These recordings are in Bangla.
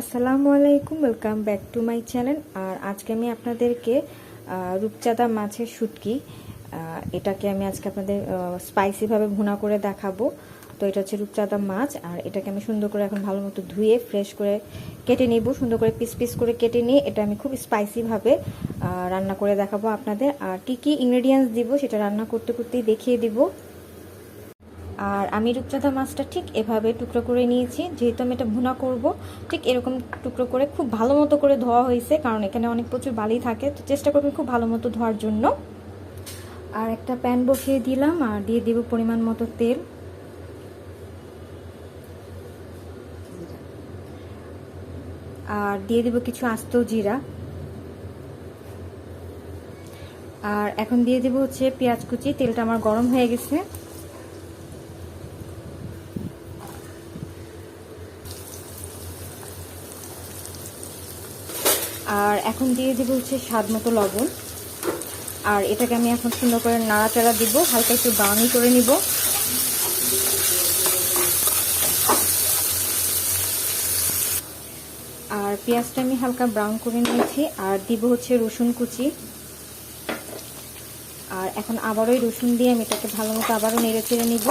আসসালামু আলাইকুম welcome back to my channel আর আজকে আমি আপনাদেরকে রূপচাঁদা মাছের শুটকি এটাকে আমি আজকে আপনাদের স্পাইসিভাবে ভুনা করে দেখাবো। তো এটা হচ্ছে রূপচাঁদা মাছ, আর এটাকে আমি সুন্দর করে এখন ভালো মতো ধুয়ে ফ্রেশ করে কেটে নিব। সুন্দর করে পিস পিস করে কেটে নিয়ে এটা আমি খুব স্পাইসিভাবে রান্না করে দেখাবো আপনাদের। আর কি কি ইনগ্রেডিয়েন্টস দিব সেটা রান্না করতে করতেই দেখিয়ে দিব। আর আমি রূপচাঁদা মাছটা ঠিক এভাবে টুকরো করে নিয়েছি। যেহেতু আমি এটা ভুনা করব, ঠিক এরকম টুকরো করে খুব ভালো মতো করে ধোয়া হয়েছে, কারণ এখানে অনেক প্রচুর বালি থাকে। তো চেষ্টা করবেন খুব ভালো মতো ধোয়ার জন্য। আর একটা প্যান বসিয়ে দিলাম আর দিয়ে দিব পরিমাণ মতো তেল। আর দিয়ে দিব কিছু আস্ত জিরা। আর এখন দিয়ে দিব হচ্ছে পেঁয়াজ কুচি। তেলটা আমার গরম হয়ে গেছে। আর এখন দিয়ে দেবো হচ্ছে স্বাদ মতো লবণ। আর এটাকে আমি এখন সুন্দর করে নাড়াচাড়া দিব, হালকা একটু ব্রাউনি করে নিব। আর পেঁয়াজটা আমি হালকা ব্রাউন করে নিয়েছি, আর দিব হচ্ছে রসুন কুচি। আর এখন আবারও রসুন দিয়ে আমি এটাকে ভালো মতো আবারও নেড়ে চেড়ে নিব।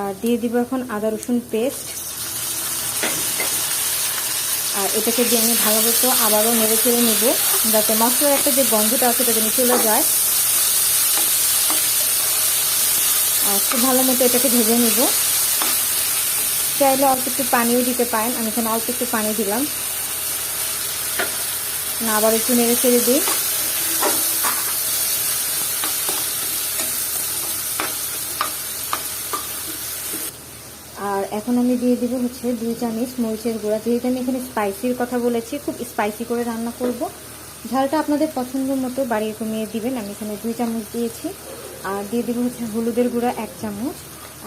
আর দিয়ে দিব এখন আদা রসুন পেস্ট আর এটাকে দিয়ে আমি ভালো মতো আবারও নেড়ে চেড়ে নিব, যাতে মশলার একটা যে গন্ধটা আছে সেটা যেন চলে যায়। আর খুব ভালো মতো এটাকে ভেজে নিব। চাইলে অল্প একটু পানিও দিতে পারেন, আমি এখানে অল্প একটু পানি দিলাম। না, আবার একটু নেড়ে ছেড়ে দিই। আর এখন আমি দিয়ে দিব হচ্ছে দুই চামচ মরিচের গুঁড়া। যেহেতু আমি এখানে স্পাইসির কথা বলেছি, খুব স্পাইসি করে রান্না করব। ঝালটা আপনাদের পছন্দ মতো বাড়িয়ে কমিয়ে দিবেন। আমি এখানে দুই চামচ দিয়েছি। আর দিয়ে দিব হচ্ছে হলুদের গুঁড়া এক চামচ।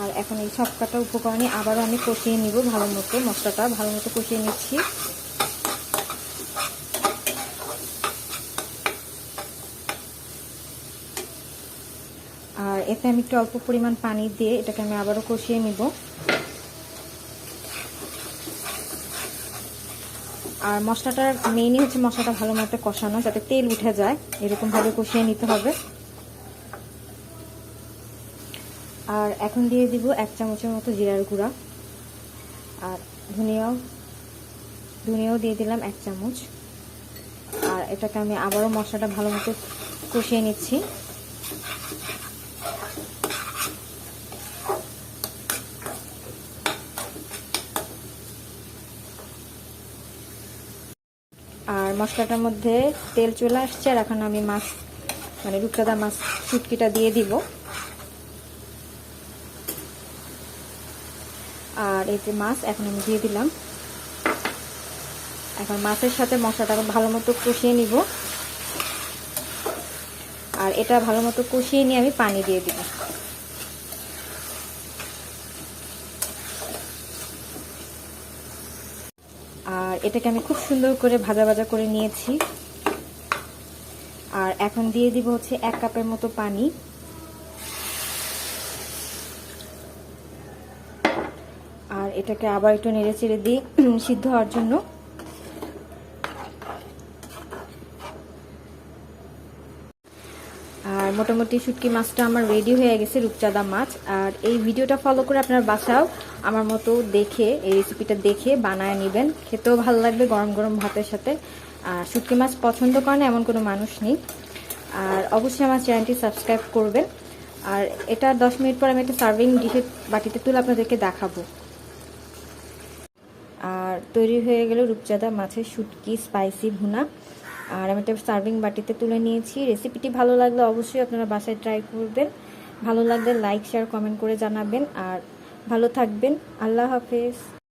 আর এখন এই সব কটা উপকরণে আবারও আমি কষিয়ে নিব ভালো মতো, মশলাটা ভালো মতো কষিয়ে নিচ্ছি। আর এতে আমি একটু অল্প পরিমাণ পানি দিয়ে এটাকে আমি আবারও কষিয়ে নিব। আর মশলাটার মেইনই হচ্ছে মশলাটা ভালো মতো কষানো, যাতে তেল উঠে যায়। এরকমভাবে কষিয়ে নিতে হবে। আর এখন দিয়ে দিব এক চামচের মতো জিরার গুঁড়া। আর ধনিয়াও ধনিয়াও দিয়ে দিলাম এক চামচ। আর এটাকে আমি আবারও মশলাটা ভালো মতো কষিয়ে নিচ্ছি আর মশলাটার মধ্যে তেল চলে আসছে আর এখন আমি মাছ মানে রূপচাঁদা মাছ শুটকিটা দিয়ে দিব। আর এই যে মাছ এখন আমি দিয়ে দিলাম। এখন মাছের সাথে মশলাটা ভালো মতো কষিয়ে নিব। আর এটা ভালো মতো কষিয়ে নিয়ে আমি পানি দিয়ে দিব। আর এটাকে আমি খুব সুন্দর করে ভাজা ভাজা করে নিয়েছি। আর এখন দিয়ে দিব হচ্ছে এক কাপের মতো পানি। আর এটাকে আবার একটু নেড়ে চেড়ে দিই সিদ্ধ হওয়ার জন্য আর মোটামুটি শুটকি মাছটা আমার রেডি হয়ে গেছে, রূপচাঁদা মাছ। আর এই ভিডিওটা ফলো করে আপনার বাসাও আমার মতো দেখে, এই রেসিপিটা দেখে বানায় নেবেন। খেতেও ভালো লাগবে গরম গরম ভাতের সাথে। আর শুটকি মাছ পছন্দ করেন এমন কোনো মানুষ নেই। আর অবশ্যই আমার চ্যানেলটি সাবস্ক্রাইব করবেন। আর এটা দশ মিনিট পর আমি একটা সার্ভিং ডিশের বাটিতে তুলে আপনাদেরকে দেখাবো। আর তৈরি হয়ে গেল রূপচাঁদা মাছের শুটকি স্পাইসি ভুনা। আর আমি একটা সার্ভিং বাটিতে তুলে নিয়েছি। রেসিপিটি ভালো লাগলে অবশ্যই আপনারা বাসায় ট্রাই করবেন। ভালো লাগলে লাইক শেয়ার কমেন্ট করে জানাবেন। আর ভালো থাকবেন। আল্লাহ হাফেজ।